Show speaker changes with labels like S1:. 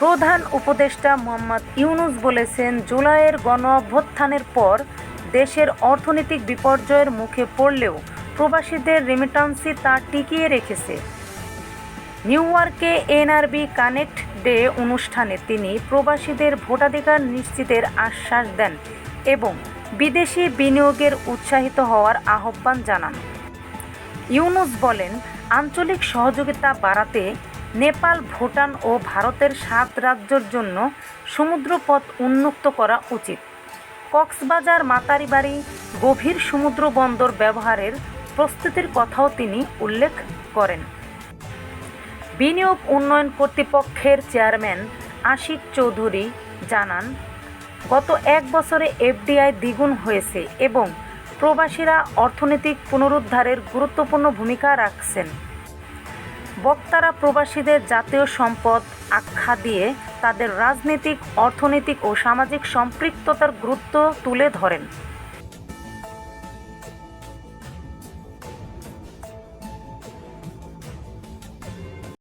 S1: প্রধান উপদেষ্টা মোহাম্মদ ইউনুস বলেছেন, জুলাইয়ের গণ অভ্যুত্থানের পর দেশের অর্থনৈতিক বিপর্যয়ের মুখে পড়লেও প্রবাসীদের রেমিটান্সই তা টিকিয়ে রেখেছে। নিউ ইয়র্কে এনআরবি কানেক্ট ডে অনুষ্ঠানে তিনি প্রবাসীদের ভোটাধিকার নিশ্চিতের আশ্বাস দেন এবং বিদেশি বিনিয়োগের উৎসাহিত হওয়ার আহ্বান জানান। ইউনুস বলেন, আঞ্চলিক সহযোগিতা বাড়াতে নেপাল, ভুটান ও ভারতের সাত রাজ্যের জন্য সমুদ্রপথ উন্মুক্ত করা উচিত। কক্সবাজার মাতারিবাড়ি গভীর সমুদ্র বন্দর ব্যবহারের প্রস্তুতির কথাও তিনি উল্লেখ করেন। বিনিয়োগ উন্নয়ন কর্তৃপক্ষের চেয়ারম্যান আশিক চৌধুরী জানান, গত এক বছরে এফডিআই দ্বিগুণ হয়েছে এবং প্রবাসীরা অর্থনৈতিক পুনরুদ্ধারের গুরুত্বপূর্ণ ভূমিকা রাখছেন। বক্তারা প্রবাসীদের জাতীয় সম্পদ আখ্যা দিয়ে তাদের রাজনৈতিক, অর্থনৈতিক ও সামাজিক সম্পৃক্ততার গুরুত্ব তুলে ধরেন।